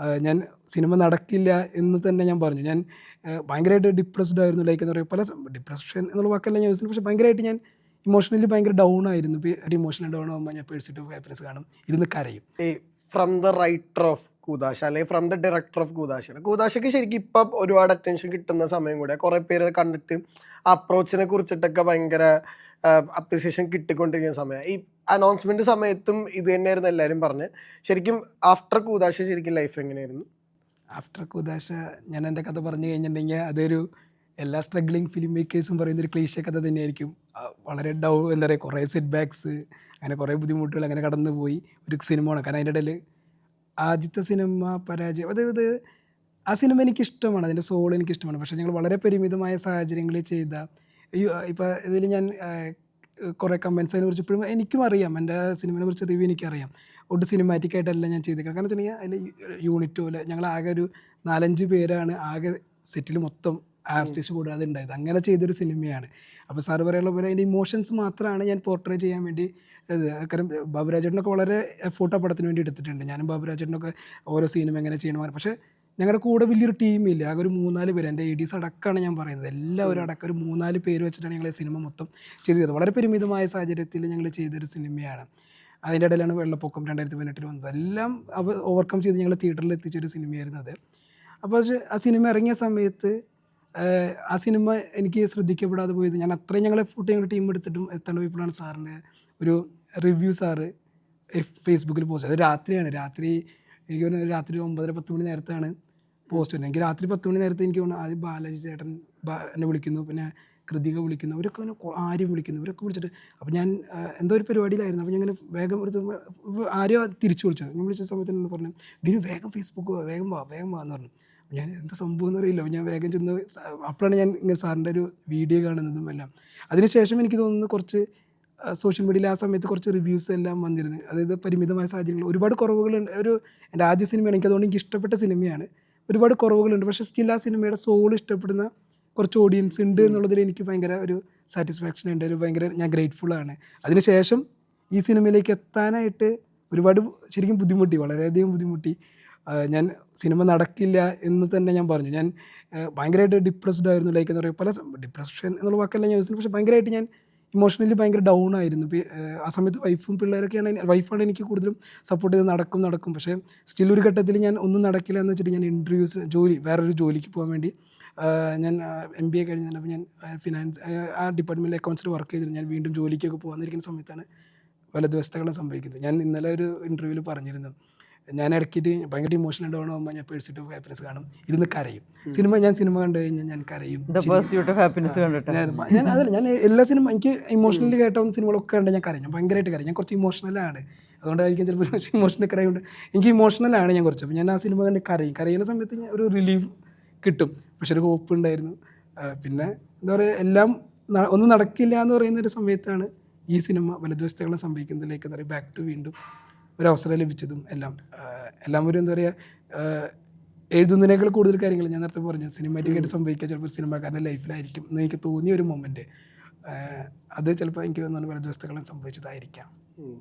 ഞാൻ സിനിമ നടക്കില്ല എന്ന് തന്നെ ഞാൻ പറഞ്ഞു. ഞാൻ ഭയങ്കരമായിട്ട് ഡിപ്രസ്ഡ് ആയിരുന്നു. ലൈക്ക് എന്ന് പറയുക പല ഡിപ്രഷൻ എന്നുള്ള വാക്കല്ല ഞാൻ യൂസ് പക്ഷേ ഭയങ്കരമായിട്ട് ഞാൻ ഇമോഷണലി ഭയങ്കര ഡൗൺ ആയിരുന്നു. ഇമോഷണൽ ഡൗൺ ആകുമ്പോൾ ഞാൻ പേടിച്ചിട്ട് ഹാപ്പിനെസ് കാണും. ഇരുന്ന് കരയും. ഫ്രം ദ റൈറ്റർ ഓഫ് കൂതാശ അല്ലെങ്കിൽ ഫ്രം ദ ഡയറക്ടർ ഓഫ് കൂതാശ കൂതാശയ്ക്ക് ശരിക്കും ഇപ്പം ഒരുപാട് അറ്റൻഷൻ കിട്ടുന്ന സമയം കൂടെ കുറേ പേര് കണ്ടിട്ട് അപ്രോച്ചിനെ കുറിച്ചിട്ടൊക്കെ ഭയങ്കര അപ്രിസിയേഷൻ കിട്ടിക്കൊണ്ടിരിക്കുന്ന സമയം. ഈ അനൗൺസ്മെന്റ് സമയത്തും ഇത് തന്നെയായിരുന്നു എല്ലാവരും പറഞ്ഞ്. ശരിക്കും ആഫ്റ്റർ കൂതാശ ശരിക്കും ലൈഫ് എങ്ങനെയായിരുന്നു? ആഫ്റ്റർ കൂതാശ ഞാൻ എന്റെ കഥ പറഞ്ഞു കഴിഞ്ഞിട്ടുണ്ടെങ്കിൽ അതൊരു എല്ലാ സ്ട്രഗ്ലിംഗ് ഫിലിം മേക്കേഴ്സും പറയുന്ന ഒരു ക്ലീശ കഥ തന്നെയായിരിക്കും. വളരെ ഡൗ എന്താ പറയുക കുറേ സെറ്റ് ബാക്സ് അങ്ങനെ കുറേ ബുദ്ധിമുട്ടുകൾ അങ്ങനെ കടന്നു പോയി ഒരു സിനിമ ആണ് കാരണം അതിന്റെ ഇടയിൽ ആദ്യത്തെ സിനിമ പരാജയം. അതായത് ആ സിനിമ എനിക്കിഷ്ടമാണ്. അതിന്റെ സോൾ എനിക്കിഷ്ടമാണ്. പക്ഷേ ഞങ്ങൾ വളരെ പരിമിതമായ സാഹചര്യങ്ങളിൽ ചെയ്ത ഇപ്പോൾ ഇതിൽ ഞാൻ കുറേ കമൻസ് അതിനെ കുറിച്ച് ഇപ്പോഴും എനിക്കും അറിയാം. എന്റെ സിനിമയെ കുറിച്ച് റിവ്യൂ എനിക്കറിയാം. ഒട്ട് സിനിമാറ്റിക് ആയിട്ടല്ല ഞാൻ ചെയ്തേക്കാം കാരണം വെച്ചിട്ടുണ്ടെങ്കിൽ അതിൽ യൂണിറ്റ് പോലെ ഞങ്ങൾ ആകെ ഒരു നാലഞ്ച് പേരാണ് ആകെ സെറ്റിൽ മൊത്തം ആർട്ടിസ്റ്റ് കൂടാതെ ഉണ്ടായത്. അങ്ങനെ ചെയ്തൊരു സിനിമയാണ്. അപ്പോൾ സാറ് പറയാനുള്ള പോലെ അതിന്റെ ഇമോഷൻസ് മാത്രമാണ് ഞാൻ പോർട്രേ ചെയ്യാൻ വേണ്ടി കാരണം ബാബുരാജേട്ടനൊക്കെ വളരെ എഫോർട്ട് ആ പടത്തിന് വേണ്ടി എടുത്തിട്ടുണ്ട്. ഞാനും ബാബുരാജേട്ടനൊക്കെ ഓരോ സീനും എങ്ങനെ ചെയ്യണം പക്ഷേ ഞങ്ങളുടെ കൂടെ വലിയൊരു ടീമില്ല ആകെ ഒരു മൂന്നാൽ പേര്. എന്റെ എഡീസ് അടക്കമാണ് ഞാൻ പറയുന്നത്. എല്ലാവരും അടക്കം ഒരു മൂന്നാൽ പേര് വെച്ചിട്ടാണ് ഞങ്ങൾ ഈ സിനിമ മൊത്തം ചെയ്തത്. വളരെ പരിമിതമായ സാഹചര്യത്തിൽ ഞങ്ങൾ ചെയ്തൊരു സിനിമയാണ്. അതിന്റെ ഇടയിലാണ് വെള്ളപ്പൊക്കം രണ്ടായിരത്തി പതിനെട്ടിൽ വന്നത്. എല്ലാം അവ ഓവർകം ചെയ്ത് ഞങ്ങൾ തിയേറ്ററിൽ എത്തിച്ചൊരു സിനിമയായിരുന്നു അത്. അപ്പോൾ ആ സിനിമ ഇറങ്ങിയ സമയത്ത് ആ സിനിമ എനിക്ക് ശ്രദ്ധിക്കപ്പെടാതെ പോയത് ഞാൻ അത്രയും ഞങ്ങൾ എഫോർട്ട് ഞങ്ങൾ ടീം എടുത്തിട്ടും എത്തേണ്ട പോയപ്പോഴാണ് സാറിന്റെ ഒരു റിവ്യൂ സാറ് ഫേസ്ബുക്കിൽ പോസ്റ്റ് അത് രാത്രിയാണ്. രാത്രി എനിക്ക് തോന്നുന്നു രാത്രി ഒമ്പതര പത്ത് മണി നേരത്താണ് പോസ്റ്റ് വരുന്നത്. എനിക്ക് രാത്രി പത്ത് മണി നേരത്തെ എനിക്ക് തോന്നുന്നു ആദ്യം ബാലാജി ചേട്ടൻ എന്നെ വിളിക്കുന്നു. പിന്നെ കൃതിക വിളിക്കുന്നു. അവരൊക്കെ ഇങ്ങനെ ആരും വിളിക്കുന്നു. ഇവരൊക്കെ വിളിച്ചിട്ട് അപ്പോൾ ഞാൻ എന്തോ ഒരു പരിപാടിയിലായിരുന്നു. അപ്പോൾ ഞാൻ വേഗം എടുത്ത് ആരോ തിരിച്ചു വിളിച്ചത് ഞാൻ വിളിച്ച സമയത്ത് പറഞ്ഞു ഡിനു വേഗം ഫേസ്ബുക്ക് വേഗം വാ വേഗം വാ എന്ന് പറഞ്ഞു. ഞാൻ എന്താ സംഭവം എന്ന് അറിയില്ല ഞാൻ വേഗം ചെന്ന് അപ്പോഴാണ് ഞാൻ ഇങ്ങനെ സാറിന്റെ ഒരു വീഡിയോ കാണുന്നതും എല്ലാം. അതിനുശേഷം എനിക്ക് തോന്നുന്നു കുറച്ച് സോഷ്യൽ മീഡിയയിൽ ആ സമയത്ത് കുറച്ച് റിവ്യൂസ് എല്ലാം വന്നിരുന്നു. അതായത് പരിമിതമായ സാഹചര്യങ്ങൾ. ഒരുപാട് കുറവുകളുണ്ട്. ഒരു എന്റെ ആദ്യ സിനിമയാണ്. എനിക്ക് അതുകൊണ്ട് എനിക്ക് ഇഷ്ടപ്പെട്ട സിനിമയാണ്. ഒരുപാട് കുറവുകളുണ്ട്. പക്ഷേ സ്റ്റിൽ ആ സിനിമയുടെ സോൾ ഇഷ്ടപ്പെടുന്ന കുറച്ച് ഓഡിയൻസ് ഉണ്ട് എന്നുള്ളതിൽ എനിക്ക് ഭയങ്കര ഒരു സാറ്റിസ്ഫാക്ഷൻ ഉണ്ട്. ഒരു ഭയങ്കര ഞാൻ ഗ്രേറ്റ്ഫുൾ ആണ്. അതിനുശേഷം ഈ സിനിമയിലേക്ക് എത്താനായിട്ട് ഒരുപാട് ശരിക്കും ബുദ്ധിമുട്ടി. വളരെയധികം ബുദ്ധിമുട്ടി. ഞാൻ സിനിമ നടക്കില്ല എന്ന് തന്നെ ഞാൻ പറഞ്ഞു. ഞാൻ ഭയങ്കരമായിട്ട് ഡിപ്രസ്ഡ് ആയിരുന്നു. ലൈക്ക് എന്ന് പറയുക പല ഡിപ്രഷൻ എന്നുള്ള വാക്കല്ല ഞാൻ പക്ഷേ ഭയങ്കരമായിട്ട് ഞാൻ ഇമോഷണലി ഭയങ്കര ഡൗൺ ആയിരുന്നു. ആ, സമയത്ത് വൈഫും പിള്ളേരൊക്കെയാണ് വൈഫാണ് എനിക്ക് കൂടുതലും സപ്പോർട്ട് ചെയ്ത് നടക്കും നടക്കും. പക്ഷേ സ്റ്റിൽ ഒരു ഘട്ടത്തിൽ ഞാൻ ഒന്നും നടക്കില്ല എന്ന് വെച്ചിട്ട് ഞാൻ ഇന്റർവ്യൂസ് ജോലി വേറൊരു ജോലിക്ക് പോകാൻ വേണ്ടി ഞാൻ എം ബി എ കഴിഞ്ഞ് അപ്പോൾ ഞാൻ ഫിനാൻസ് ആ ഡിപ്പാർട്ട്മെന്റിൽ അക്കൗണ്ട്സിൽ വർക്ക് ചെയ്തിരുന്നു ഞാൻ വീണ്ടും ജോലിക്കൊക്കെ പോകാനിരിക്കുന്ന സമയത്താണ് പല ദിവസങ്ങളും സംഭവിക്കുന്നത്. ഞാൻ ഇന്നലെ ഒരു ഇന്റർവ്യൂവിൽ പറഞ്ഞിരുന്നു. ഞാൻ ഇടയ്ക്കിട്ട് ഭയങ്കര ഇമോഷണൽ ഡൗൺ ആകുമ്പോൾ ഞാൻ പേടിച്ചിട്ട് ഹാപ്പിനെസ് കാണും. ഇരുന്ന് കരയും. സിനിമ ഞാൻ സിനിമ കണ്ടു കഴിഞ്ഞാൽ ഞാൻ കരയും. ഹാപ്പിനെസ് ഞാൻ ഞാൻ അതല്ല ഞാൻ എല്ലാ സിനിമ എനിക്ക് ഇമോഷണലി കേട്ട സിനിമകളൊക്കെ കണ്ട് ഞാൻ കരയും. ഞാൻ ഭയങ്കരമായിട്ട് കരയും. ഞാൻ കുറച്ച് ഇമോഷണലാണ് അതുകൊണ്ടായിരിക്കും ചിലപ്പോൾ ഇമോഷണൽ കരയുണ്ട് എനിക്ക് ഇമോഷണലാണ് ഞാൻ കുറച്ച്. അപ്പോൾ ഞാൻ ആ സിനിമ കണ്ട് കരയും. കരയുന്ന സമയത്ത് ഞാൻ ഒരു റിലീഫ് കിട്ടും. പക്ഷെ ഒരു ഹോപ്പ് ഉണ്ടായിരുന്നു. പിന്നെ എന്താ പറയുക എല്ലാം ഒന്നും നടക്കില്ല എന്ന് പറയുന്ന ഒരു സമയത്താണ് ഈ സിനിമ വലതുവശത്തുകളെ സംഭവിക്കുന്നതിലേക്ക് എന്താ പറയുക ബാക്ക് ടു വീണ്ടും ഒരു അവസരം ലഭിച്ചതും എല്ലാം. എല്ലാം ഒരു എന്താ പറയുക എഴുതുന്നതിനേക്കാൾ കൂടുതൽ കാര്യങ്ങൾ ഞാൻ നേരത്തെ പറഞ്ഞു. സിനിമാറ്റിക് ആയിട്ട് സംഭവിക്കുക ചിലപ്പോൾ സിനിമാക്കാരന്റെ ലൈഫിലായിരിക്കും എന്ന് എനിക്ക് തോന്നിയ ഒരു മൊമെന്റ് അത് ചിലപ്പോൾ എനിക്ക് തോന്നുന്നു വലതുവശത്തുകളും സംഭവിച്ചതായിരിക്കാം. ഉം.